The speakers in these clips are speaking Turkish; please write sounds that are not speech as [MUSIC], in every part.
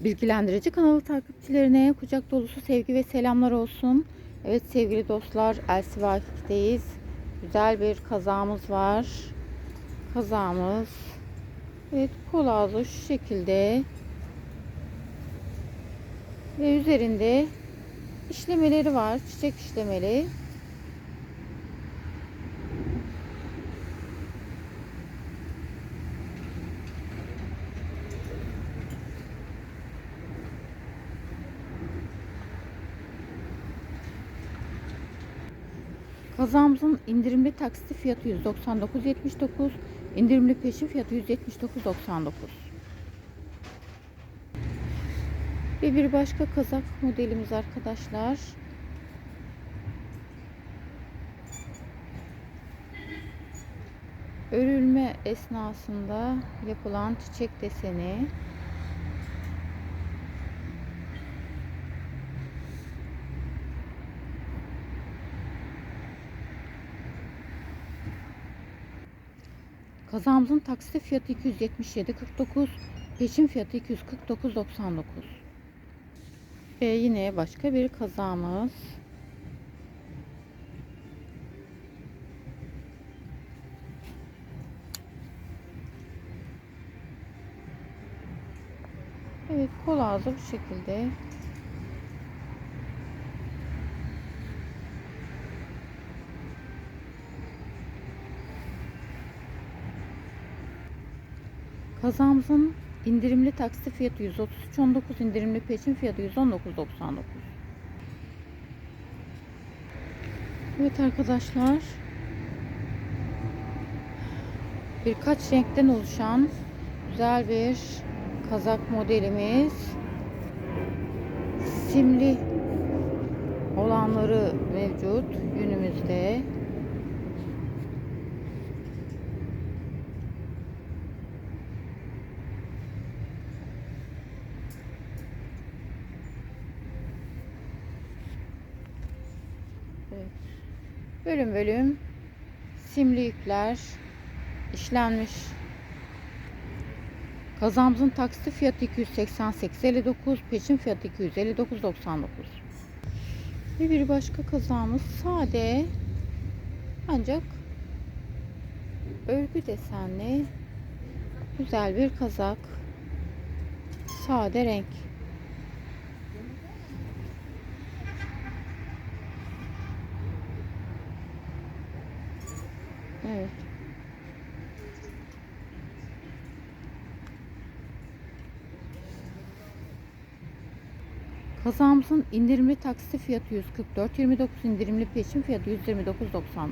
Bilgilendirici kanalı takipçilerine kucak dolusu sevgi ve selamlar olsun. Evet sevgili dostlar Elsi Vakif'teyiz. Güzel bir kazağımız var. Kazağımız evet kol ağzı şu şekilde ve üzerinde işlemeleri var. Çiçek işlemeli. Kazağımızın indirimli taksitli fiyatı 199.79, indirimli peşin fiyatı 179.99. Ve bir başka kazak modelimiz arkadaşlar. Örülme esnasında yapılan çiçek deseni. Kazağımızın taksitli fiyatı 277.49, peşin fiyatı 249.99. Ve yine başka bir kazağımız. Evet kol ağzı bu şekilde. Kazağımızın indirimli taksi fiyatı 133.19, indirimli peşin fiyatı 119.99. Evet arkadaşlar. Birkaç renkten oluşan güzel bir kazak modelimiz. Simli olanları mevcut günümüzde. Bölüm bölüm simli ipler işlenmiş. Kazamızın taksi fiyatı 288.59, peşin fiyatı 259.99. Ve bir başka kazağımız sade ancak örgü desenli güzel bir kazak. Sade renk. Evet. Kazağımızın indirimli taksi fiyatı 144.29, indirimli peşin fiyatı 129.99.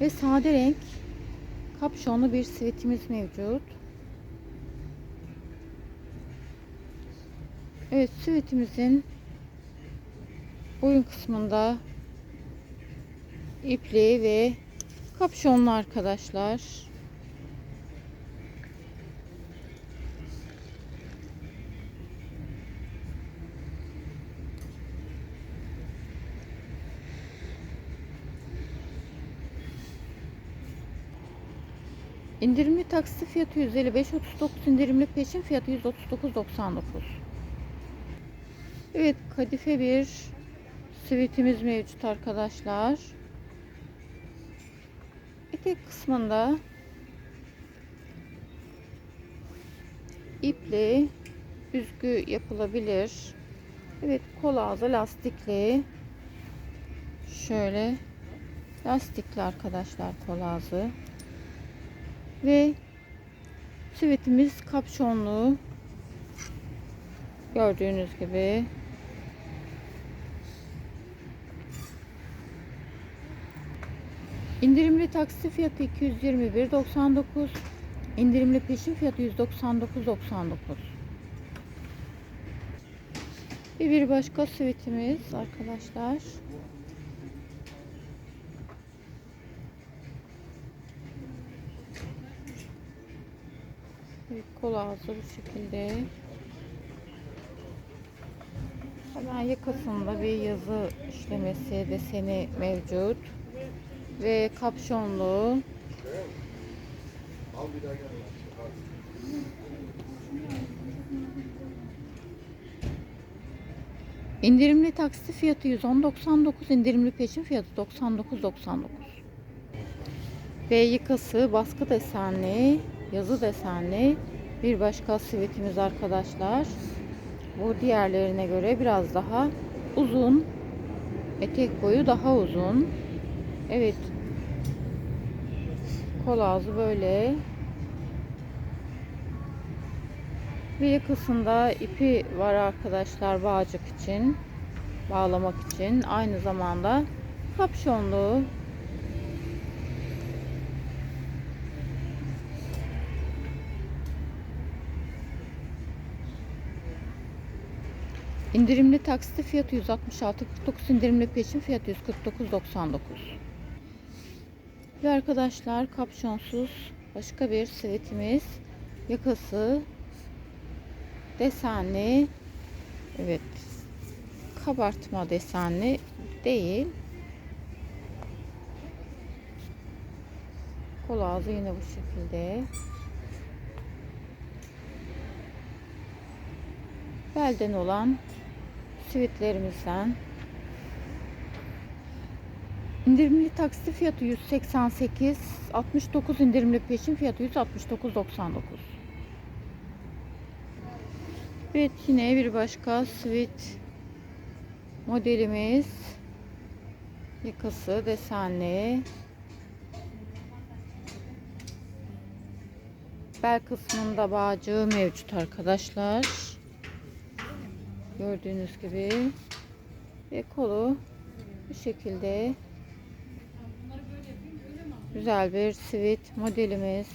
Ve sade renk kapşonlu bir svetimiz mevcut. Evet, süvetimizin boyun kısmında ipli ve kapşonlu arkadaşlar. İndirimli taksi fiyatı 155.39, indirimli peşin fiyatı 139.99. Evet, kadife bir sivitimiz mevcut arkadaşlar. Etek kısmında iple büzgü yapılabilir. Evet, kol ağzı lastikli. Şöyle lastikli arkadaşlar kol ağzı. Ve sivetimiz kapşonlu. Gördüğünüz gibi. İndirimli taksi fiyatı 221.99. İndirimli peşin fiyatı 199.99. Ve bir başka sivitimiz arkadaşlar. kol ağzı bu şekilde. Hemen yakasında bir yazı işlemesi deseni mevcut. Ve kapşonlu. İndirimli taksi fiyatı 110.99, indirimli peşin fiyatı 99.99. Ve yıkası baskı desenli, yazı desenli bir başka sivitimiz arkadaşlar. Bu diğerlerine göre biraz daha uzun. Etek boyu daha uzun. Evet. Kol ağzı böyle. Ve yakasında ipi var arkadaşlar bağcık için. Bağlamak için. Aynı zamanda kapşonlu. İndirimli taksiti fiyatı 166.49 indirimli peşin fiyatı 149.99 Ve arkadaşlar kapşonsuz başka bir sivitimiz yakası desenli evet kabartma desenli değil. Kol ağzı yine bu şekilde. Belden olan sivitlerimizden indirimli taksi fiyatı 188 69 indirimli peşin fiyatı 169.99 Evet yine bir başka sweet modelimiz. Yakası desenli. Bel kısmında bağcığı mevcut arkadaşlar gördüğünüz gibi. Ve kolu bu şekilde. Güzel bir sweet modelimiz.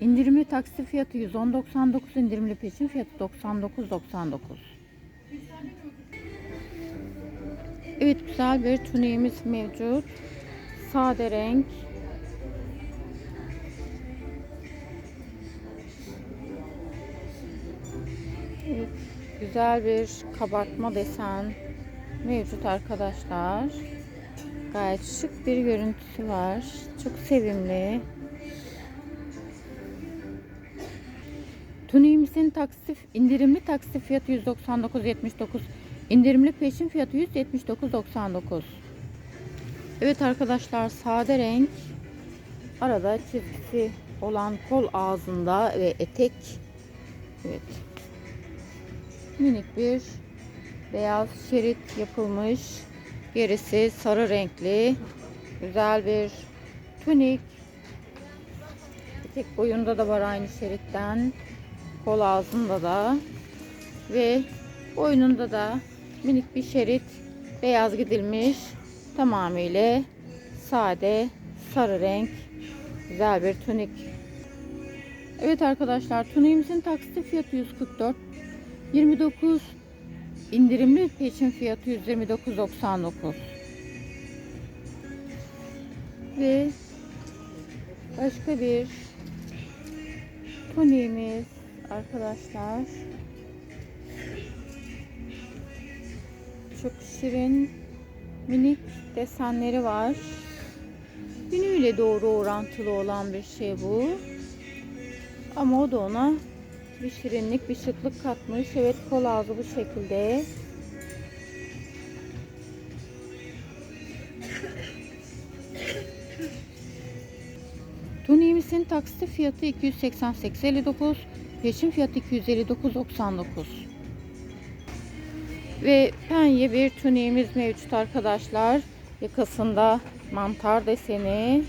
İndirimli taksi fiyatı 110.99 indirimli peşin fiyatı 99.99 Evet güzel bir tuniğimiz mevcut. Sade renk güzel bir kabartma desen mevcut arkadaşlar. Gayet şık bir görüntüsü var. Çok sevimli. Tuniğimizin taksif indirimli taksi fiyatı 199.79. indirimli peşin fiyatı 179.99. Evet arkadaşlar sade renk. Arada çizgisi olan kol ağzında ve etek. Evet minik bir beyaz şerit yapılmış. Gerisi sarı renkli. Güzel bir tunik. Etek boyunda da var aynı şeritten. Kol ağzında da. Ve boynunda da minik bir şerit beyaz gidilmiş. Tamamıyla sade sarı renk. Güzel bir tunik. Evet arkadaşlar tuniğimizin taksiti fiyatı 144 29 indirimli peşin fiyatı 129.99 ve başka bir tuniğimiz arkadaşlar. Çok şirin minik desenleri var. Günüyle doğru orantılı olan bir şey bu. Ama o da ona bir şirinlik, bir şıklık katmış. Evet kol ağzı bu şekilde. Tuniğimizin taksiti fiyatı 288.59. Peşin fiyatı 259.99. Ve penye bir tuniğimiz mevcut arkadaşlar. Yakasında mantar deseni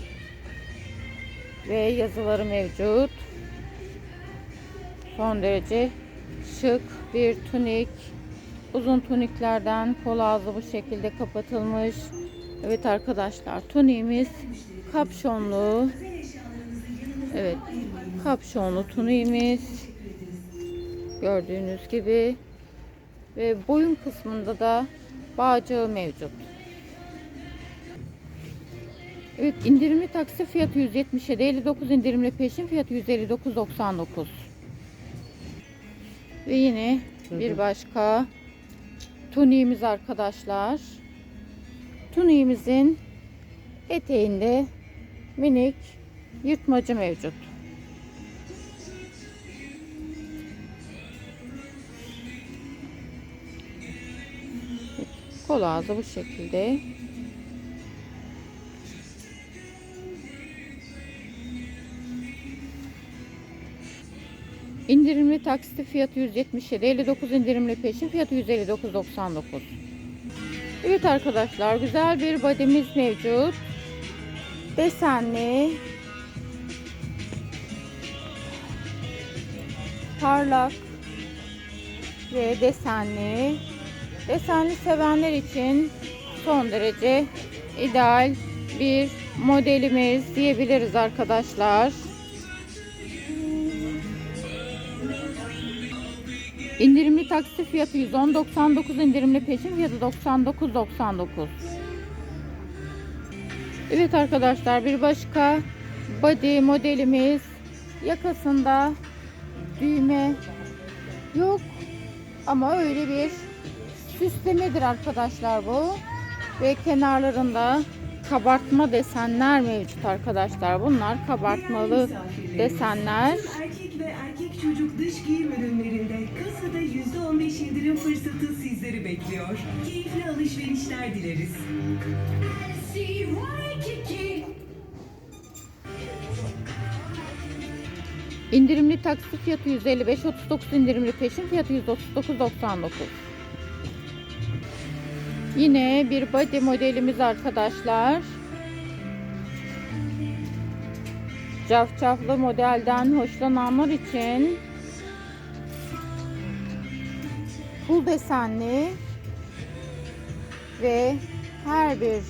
ve yazıları mevcut. Son derece şık bir tunik. Uzun tuniklerden kol ağzı bu şekilde kapatılmış. Evet arkadaşlar tuniğimiz kapşonlu. Evet kapşonlu tuniğimiz gördüğünüz gibi ve boyun kısmında da bağcığı mevcut. Evet indirimli taksi fiyatı 177 59 indirimli peşin fiyatı 159.99 ve yine bir başka tuniğimiz arkadaşlar. Tuniğimizin eteğinde minik yırtmacı mevcut. Kol ağzı bu şekilde İndirimli taksitli fiyatı 177, 59 indirimli peşin fiyatı 159.99. Evet arkadaşlar güzel bir bademiz mevcut. Desenli. Parlak ve desenli. Desenli sevenler için son derece ideal bir modelimiz diyebiliriz arkadaşlar. İndirimli taksi fiyatı 110.99 indirimli peşin fiyatı 99.99. Evet arkadaşlar bir başka body modelimiz. Yakasında düğme yok ama öyle bir süslemedir arkadaşlar bu. Ve kenarlarında kabartma desenler mevcut arkadaşlar. Bunlar kabartmalı desenler Çocuk dış giyim ürünlerinde kasada %15 indirim fırsatı sizleri bekliyor. Keyifli alışverişler dileriz. İndirimli taksi fiyatı 155, 39 indirimli peşin fiyatı 139.99. Yine bir body modelimiz arkadaşlar. Cafcaflı modelden hoşlananlar için pul desenli ve her bir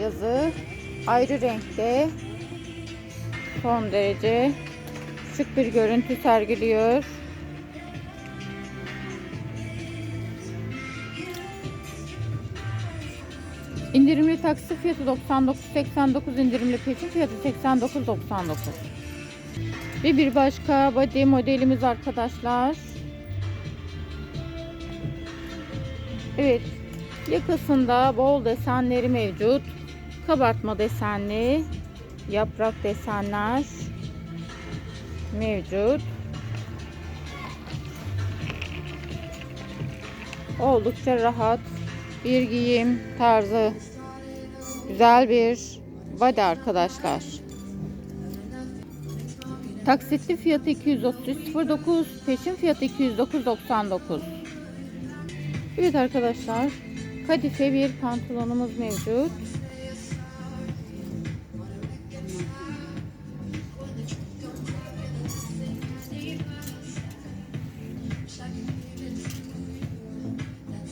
yazı ayrı renkte son derece şık bir görüntü sergiliyor. İndirimli taksi fiyatı 99.89 indirimli peşin fiyatı 89.99. Ve bir başka body modelimiz arkadaşlar. Evet. Yakasında bol desenleri mevcut. Kabartma desenli, yaprak desenler mevcut. Oldukça rahat bir giyim tarzı. Güzel bir body arkadaşlar. Taksitli fiyatı 233.09, peşin fiyatı 209.99. Evet arkadaşlar, kadife bir pantolonumuz mevcut.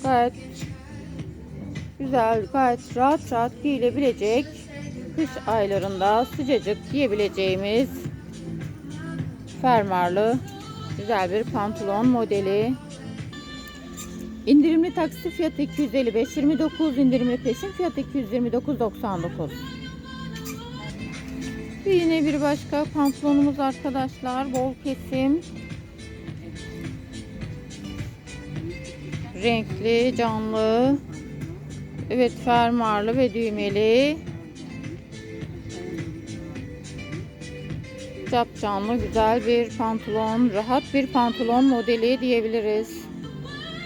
Gayet güzel, gayet rahat rahat giyilebilecek kış aylarında sıcacık giyebileceğimiz fermuarlı güzel bir pantolon modeli. İndirimli taksi fiyatı 255 29 indirimli peşin fiyatı 229.99. Ve yine bir başka pantolonumuz arkadaşlar bol kesim renkli canlı evet fermuarlı ve düğmeli cap canlı güzel bir pantolon rahat bir pantolon modeli diyebiliriz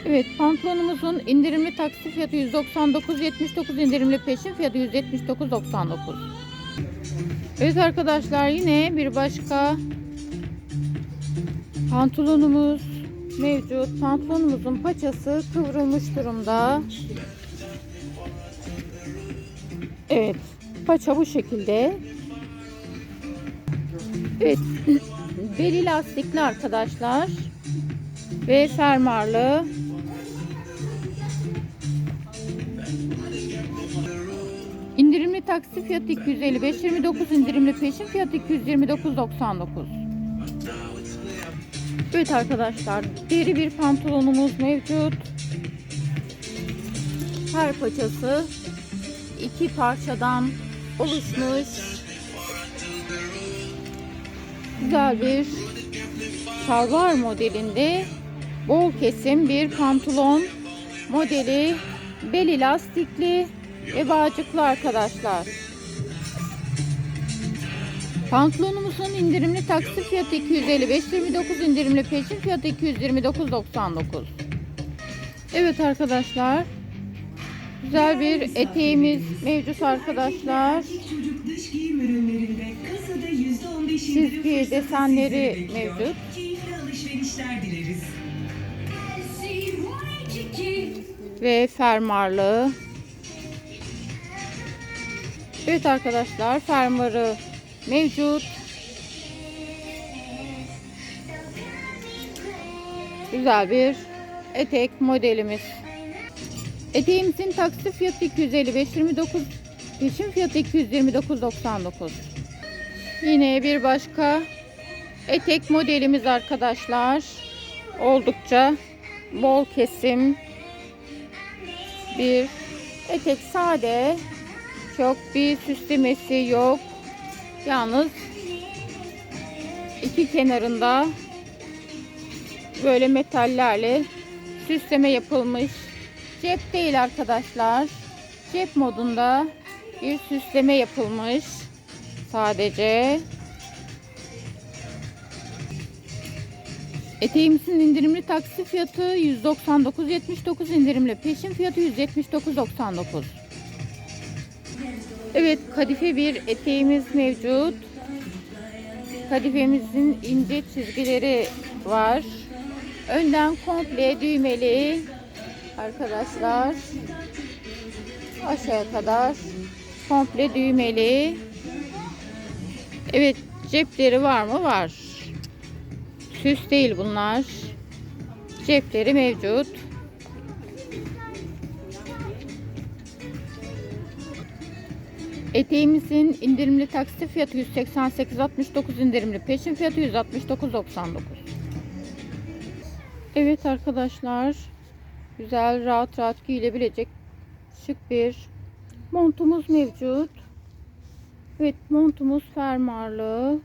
evet pantolonumuzun indirimli taksi fiyatı 199.79 indirimli peşin fiyatı 179.99 evet arkadaşlar yine bir başka pantolonumuz mevcut. Pantolonumuzun paçası kıvrılmış durumda. Evet. Paça bu şekilde. Evet. [LAUGHS] Beli lastikli arkadaşlar. Ve fermuarlı. İndirimli taksi fiyatı 255 29 indirimli peşin fiyatı 229.99. Evet arkadaşlar deri bir pantolonumuz mevcut. Her paçası iki parçadan oluşmuş. Güzel bir şalvar modelinde bol kesim bir pantolon modeli beli lastikli ve bağcıklı arkadaşlar. Pantolonumuzun indirimli taksi fiyatı 255.29 indirimli peşin fiyatı 229.99. Evet arkadaşlar. Güzel bir eteğimiz mevcut arkadaşlar. Erkek çocuk dış giyim ürünlerinde kasada %15 indirim Çizgi desenleri mevcut. Ve fermuarlı. Evet arkadaşlar fermuarı mevcut. Güzel bir etek modelimiz. Eteğimizin taksi fiyatı 255.29 peşin fiyatı 229.99 Yine bir başka etek modelimiz arkadaşlar. Oldukça bol kesim bir etek sade. Çok bir süslemesi yok. Yalnız iki kenarında böyle metallerle süsleme yapılmış. Cep değil arkadaşlar. Cep modunda bir süsleme yapılmış. Sadece. Eteğimizin indirimli taksi fiyatı 199.79 indirimli peşin fiyatı 179.99. Evet kadife bir eteğimiz mevcut. Kadifemizin ince çizgileri var. Önden komple düğmeli arkadaşlar. Aşağıya kadar komple düğmeli. Evet cepleri var mı? Var. Süs değil bunlar. Cepleri mevcut. Eteğimizin indirimli taksit fiyatı 188.69 indirimli peşin fiyatı 169.99. Evet arkadaşlar. Güzel rahat rahat giyilebilecek şık bir montumuz mevcut. Evet montumuz fermuarlı.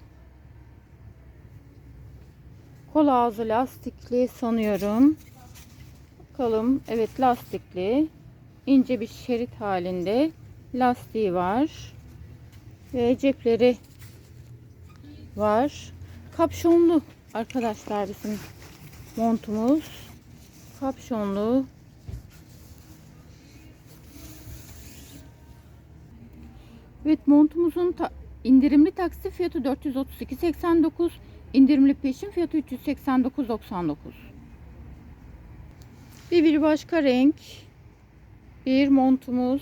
Kol ağzı lastikli sanıyorum. Bakalım. Evet lastikli. ince bir şerit halinde lastiği var. Ve cepleri var. Kapşonlu arkadaşlar bizim montumuz. Kapşonlu. Evet montumuzun ta- indirimli taksi fiyatı 432.89 indirimli peşin fiyatı 389.99 bir bir başka renk. Bir montumuz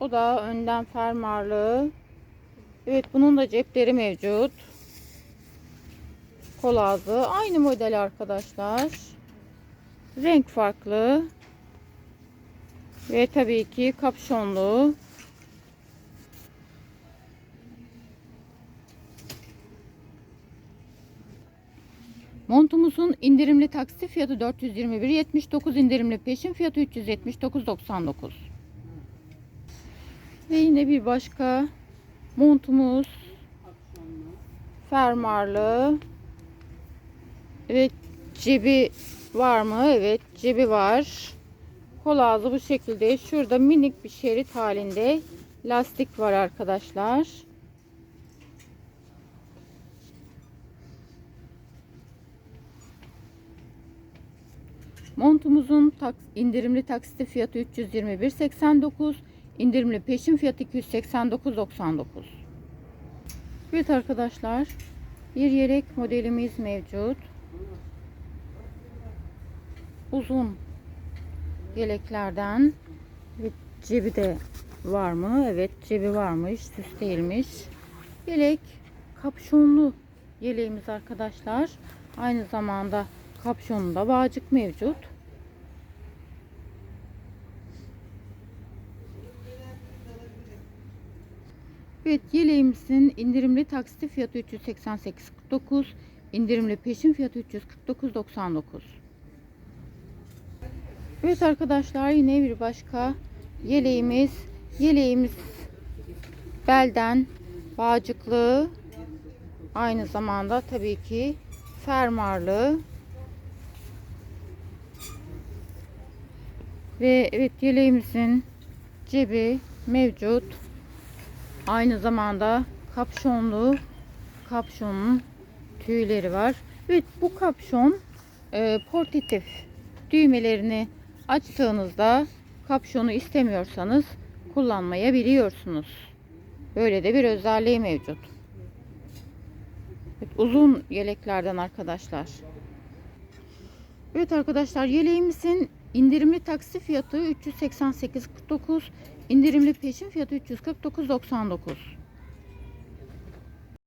o da önden fermuarlı. Evet bunun da cepleri mevcut. Kol aynı model arkadaşlar renk farklı ve tabii ki kapşonlu Montumuzun indirimli taksi fiyatı 421.79 indirimli peşin fiyatı 379.99. Ve yine bir başka montumuz fermuarlı. Evet cebi var mı? Evet cebi var. Kol ağzı bu şekilde. Şurada minik bir şerit halinde lastik var arkadaşlar. Montumuzun indirimli taksiti fiyatı 321.89, indirimli peşin fiyatı 289.99. Evet arkadaşlar, bir yelek modelimiz mevcut. Uzun yeleklerden ve cebi de var mı? Evet, cebi varmış, süs değilmiş. Yelek kapşonlu yeleğimiz arkadaşlar. Aynı zamanda kapşonunda bağcık mevcut. Evet yeleğimizin indirimli taksiti fiyatı 388.49 indirimli peşin fiyatı 349.99 Evet arkadaşlar yine bir başka yeleğimiz yeleğimiz belden bağcıklı aynı zamanda tabii ki fermuarlı Ve evet yeleğimizin cebi mevcut. Aynı zamanda kapşonlu kapşonun tüyleri var. Evet bu kapşon e, portatif düğmelerini açtığınızda kapşonu istemiyorsanız kullanmayabiliyorsunuz. Böyle de bir özelliği mevcut. Evet, uzun yeleklerden arkadaşlar. Evet arkadaşlar yeleğimizin indirimli taksi fiyatı 388.49 indirimli peşin fiyatı 349.99